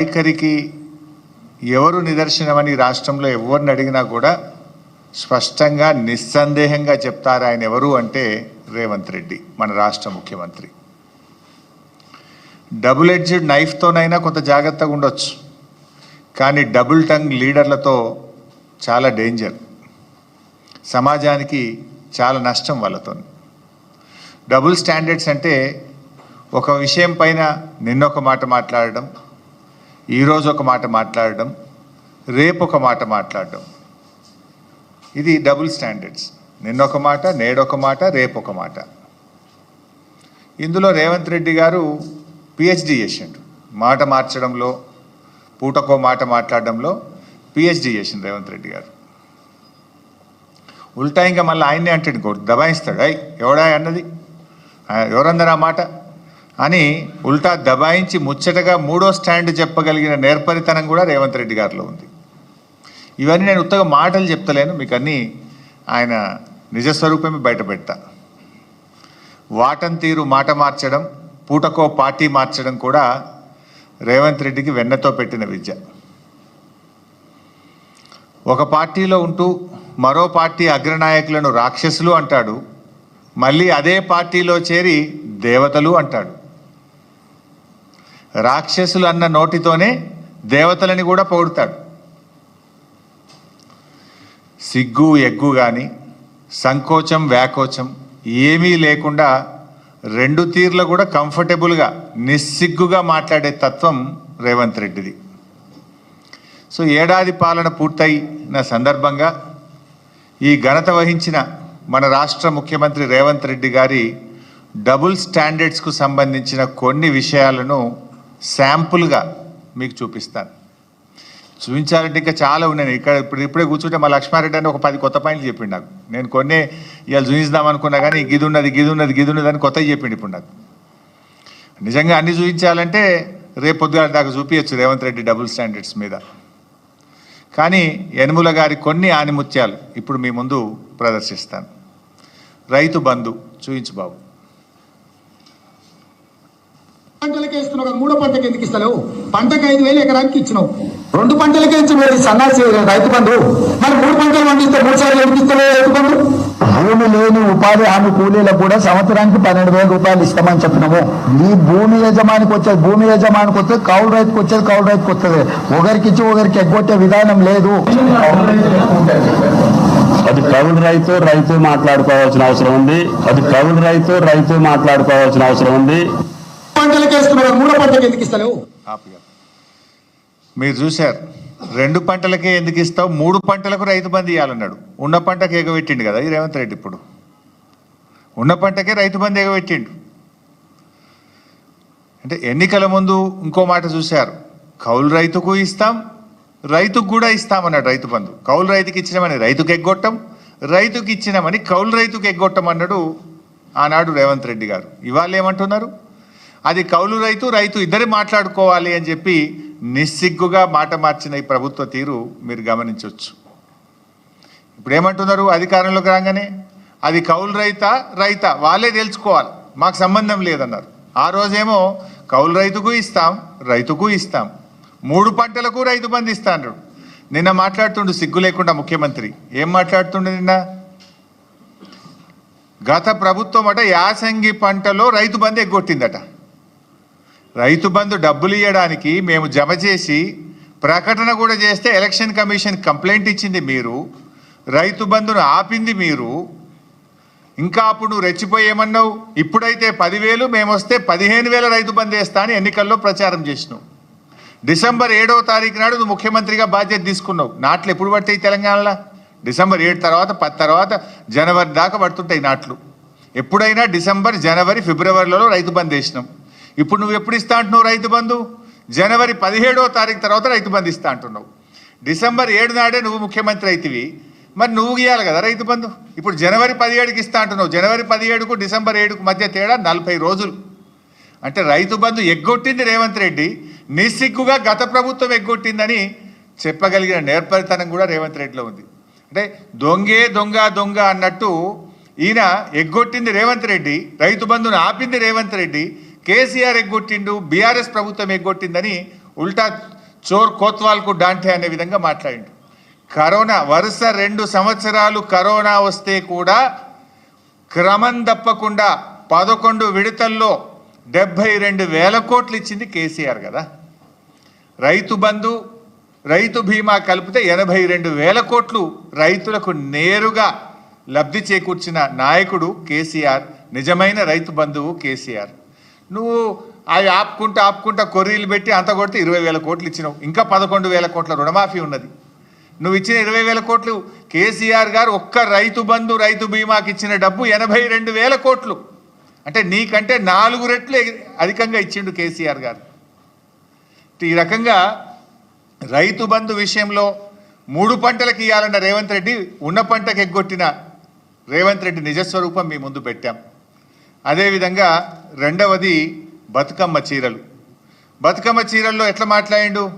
వైఖరికి ఎవరు నిదర్శనమని రాష్ట్రంలో ఎవరిని అడిగినా కూడా స్పష్టంగా నిస్సందేహంగా చెప్తారు ఆయన ఎవరు అంటే రేవంత్ రెడ్డి మన రాష్ట్ర ముఖ్యమంత్రి. డబుల్ ఎడ్జ్డ్ నైఫ్తోనైనా కొంత జాగ్రత్తగా ఉండొచ్చు. కానీ డబుల్ టంగ్ లీడర్లతో చాలా డేంజర్. సమాజానికి చాలా నష్టం వాళ్ళతో. డబుల్ స్టాండర్డ్స్ అంటే ఒక విషయం పైన నిన్నొక మాట మాట్లాడడం ఈరోజు ఒక మాట మాట్లాడడం రేపు ఒక మాట మాట్లాడడం. ఇది డబుల్ స్టాండర్డ్స్. నిన్నొక మాట నేడొక మాట రేపు ఒక మాట. ఇందులో రేవంత్ రెడ్డి గారు పిహెచ్డి చేసిండు. మాట మార్చడంలో పూటకో మాట మాట్లాడడంలో పిహెచ్డి చేసిండు రేవంత్ రెడ్డి గారు. ఉల్టా ఇంకా మళ్ళీ ఆయన్నే అంటాడు ఇంకోటి దబాయిస్తాడు. అయ్ ఎవడా అన్నది? ఎవరందరూ ఆ మాట? అని ఉల్టా దబాయించి ముచ్చటగా మూడో స్టాండ్ చెప్పగలిగిన నేర్పరితనం కూడా రేవంత్ రెడ్డి గారిలో ఉంది. ఇవన్నీ నేను ఉత్తగా మాటలు చెప్తలేను మీకు అన్నీ ఆయన నిజస్వరూపమే బయటపెట్టా వాటం తీరు మాట మార్చడం పూటకో పార్టీ మార్చడం కూడా రేవంత్ రెడ్డికి వెన్నతో పెట్టిన విద్య. ఒక పార్టీలో ఉంటూ మరో పార్టీ అగ్రనాయకులను రాక్షసులు అంటాడు మళ్ళీ అదే పార్టీలో చేరి దేవతలు అంటాడు. రాక్షసులు అన్న నోటితోనే దేవతలని కూడా పొగుడతాడు. సిగ్గు ఎగ్గు కానీ సంకోచం వ్యాకోచం ఏమీ లేకుండా రెండు తీర్ల కూడా కంఫర్టబుల్గా నిస్సిగ్గుగా మాట్లాడే తత్వం రేవంత్ రెడ్డిది. సో ఏడాది పాలన పూర్తయిన సందర్భంగా ఈ ఘనత వహించిన మన రాష్ట్ర ముఖ్యమంత్రి రేవంత్ రెడ్డి గారి డబుల్ స్టాండర్డ్స్కు సంబంధించిన కొన్ని విషయాలను శాంపుల్గా మీకు చూపిస్తాను. చూపించాలంటే ఇంకా చాలా ఉన్నాయి. ఇక్కడ ఇప్పుడు ఇప్పుడే కూర్చుంటే మా లక్ష్మారెడ్డి అని ఒక పది కొత్త పాయింట్లు చెప్పిండు నాకు. నేను కొన్ని ఇవాళ చూపిద్దాం అనుకున్నా కానీ గిది ఉన్నది గిది ఉన్నది గిది ఉన్నది అని కొత్తవి చెప్పిండు ఇప్పుడు నాకు. నిజంగా అన్ని చూపించాలంటే రేపు దాకా చూపించచ్చు రేవంత్ రెడ్డి డబుల్ స్టాండర్డ్స్ మీద. కానీ యనుముల గారి కొన్ని ఆనిముత్యాలు ఇప్పుడు మీ ముందు ప్రదర్శిస్తాను. రైతు బంధు చూయించు బాబు. పంటలకే ఇస్తున్నావు కదా మూడో పంటకి ఎందుకు ఇస్తలేవు? పంటకి ఐదు వేలు ఎకరానికి ఇచ్చినావు. రెండు పంటలకే ఇచ్చినావు ఇది సన్నాసి రైతు బంధు. మరి మూడు పంటలు పండిస్తే మూడు సార్లు ఎందుకు ఇస్తలేవు రైతు బంధు? భూమి లేని ఉపాధి హామీ కూలీలకు కూడా సంవత్సరానికి పన్నెండు వేల రూపాయలు ఇస్తామని చెప్పినాము. ఈ భూమి యజమానికి వచ్చేది భూమి యజమానికి వస్తుంది కౌలు రైతుకు వచ్చేది కౌలు రైతుకు వస్తుంది. ఒకరికి ఇచ్చి ఒకరికి ఎగ్గొట్టే విధానం లేదు. అది కౌలు రైతు రైతు మాట్లాడుకోవాల్సిన అవసరం ఉంది. అది కౌలు రైతు రైతు మాట్లాడుకోవాల్సిన అవసరం ఉంది. పంటలకు ఇస్తున్నావు మూడో పంటకి ఎందుకు ఇస్తలేవు? మీరు చూశారు రెండు పంటలకే ఎందుకు ఇస్తావు? మూడు పంటలకు రైతు బంధు ఇవ్వాలన్నాడు ఉన్న పంటకు ఎగబెట్టిండు కదా ఈ రేవంత్ రెడ్డి ఇప్పుడు. ఉన్న పంటకే రైతు బంధు ఎగబెట్టిండు. అంటే ఎన్నికల ముందు ఇంకో మాట చూశారు కౌలు రైతుకు ఇస్తాం రైతుకు కూడా ఇస్తామన్నాడు రైతు బంధు. కౌలు రైతుకి ఇచ్చినామని రైతుకు ఎగ్గొట్టం రైతుకి ఇచ్చినామని కౌలు రైతుకు ఎగ్గొట్టం అన్నాడు ఆనాడు రేవంత్ రెడ్డి గారు. ఇవాళ ఏమంటున్నారు అది కౌలు రైతు రైతు ఇద్దరు మాట్లాడుకోవాలి అని చెప్పి నిస్సిగ్గుగా మాట మార్చిన ఈ ప్రభుత్వ తీరు మీరు గమనించవచ్చు ఇప్పుడు ఏమంటున్నారు అధికారంలోకి రాగానే? అది కౌలు రైత రైత వాళ్ళే తెలుసుకోవాలి మాకు సంబంధం లేదన్నారు. ఆ రోజేమో కౌలు రైతుకు ఇస్తాం రైతుకు ఇస్తాం. మూడు పంటలకు రైతు బంధు ఇస్తా నిన్న మాట్లాడుతుండు సిగ్గు లేకుండా ముఖ్యమంత్రి. ఏం మాట్లాడుతుండు నిన్న? గత ప్రభుత్వం అట యాసంగి పంటలో రైతు బంధు ఎగ్గొట్టిందట. రైతు బంధు డబ్బులు ఇవ్వడానికి మేము జమ చేసి ప్రకటన కూడా చేస్తే ఎలక్షన్ కమిషన్ కంప్లైంట్ ఇచ్చింది మీరు. రైతు బంధును ఆపింది మీరు. ఇంకా అప్పుడు నువ్వు రెచ్చిపోయేమన్నావు ఇప్పుడైతే పదివేలు మేము వస్తే పదిహేను వేల రైతు బంధు వేస్తా అని ఎన్నికల్లో ప్రచారం చేసినావు. డిసెంబర్ ఏడవ తారీఖు నాడు నువ్వు ముఖ్యమంత్రిగా బాధ్యత తీసుకున్నావు. నాట్లు ఎప్పుడు పడతాయి తెలంగాణలో? డిసెంబర్ ఏడు తర్వాత పది తర్వాత జనవరి దాకా పడుతుంటాయి నాట్లు. ఎప్పుడైనా డిసెంబర్ జనవరి ఫిబ్రవరిలో రైతు బంద్ వేసినాం. ఇప్పుడు నువ్వు ఎప్పుడు ఇస్తా అంటున్నావు రైతు బంధు? జనవరి పదిహేడవ తారీఖు తర్వాత రైతు బంధు ఇస్తా అంటున్నావు. డిసెంబర్ ఏడు నాడే నువ్వు ముఖ్యమంత్రి అయితివి. మరి నువ్వు ఇవ్వాలి కదా రైతు బంధు? ఇప్పుడు జనవరి పదిహేడుకి ఇస్తా అంటున్నావు. జనవరి పదిహేడుకు డిసెంబర్ ఏడుకు మధ్య తేడా నలభై రోజులు. అంటే రైతు బంధు ఎగ్గొట్టింది రేవంత్ రెడ్డి నిస్సిగ్గుగా గత ప్రభుత్వం ఎగ్గొట్టిందని చెప్పగలిగిన నేర్పరితనం కూడా రేవంత్ రెడ్డిలో ఉంది. అంటే దొంగే దొంగ దొంగ అన్నట్టు ఈయన ఎగ్గొట్టింది రేవంత్ రెడ్డి రైతు బంధును ఆపింది రేవంత్ రెడ్డి కేసీఆర్ ఎగ్గొట్టిండు బీఆర్ఎస్ ప్రభుత్వం ఎగ్గొట్టిందని ఉల్టా చోర్ కోత్వాల్కు డాంటే అనే విధంగా మాట్లాడిండు. కరోనా వరుస రెండు సంవత్సరాలు కరోనా వస్తే కూడా క్రమం తప్పకుండా పదకొండు విడతల్లో డెబ్బై రెండు వేల కోట్లు ఇచ్చింది కేసీఆర్ కదా. రైతు బంధు రైతు బీమా కలిపితే ఎనభై రెండు వేల కోట్లు రైతులకు నేరుగా లబ్ధి చేకూర్చిన నాయకుడు కేసీఆర్ నిజమైన రైతు బంధువు కేసీఆర్. నువ్వు అవి ఆపుకుంటా ఆపుకుంటా కొర్రీలు పెట్టి అంత కొడితే ఇరవై వేల కోట్లు ఇచ్చినావు. ఇంకా పదకొండు వేల కోట్ల రుణమాఫీ ఉన్నది. నువ్వు ఇచ్చిన ఇరవై వేల కోట్లు కేసీఆర్ గారు ఒక్క రైతు బంధు రైతు బీమాకి ఇచ్చిన డబ్బు ఎనభై రెండు వేల కోట్లు. అంటే నీకంటే నాలుగు రెట్లు అధికంగా ఇచ్చిండు కేసీఆర్ గారు. ఈ రకంగా రైతు బంధు విషయంలో మూడు పంటలకు ఇవ్వాలన్న రేవంత్ రెడ్డి ఉన్న పంటకు ఎగ్గొట్టిన రేవంత్ రెడ్డి నిజస్వరూపం మీ ముందు పెట్టాం. అదేవిధంగా రెండవది బతుకమ్మ చీరలు. బతుకమ్మ చీరల్లో ఎట్లా మాట్లాడిండు?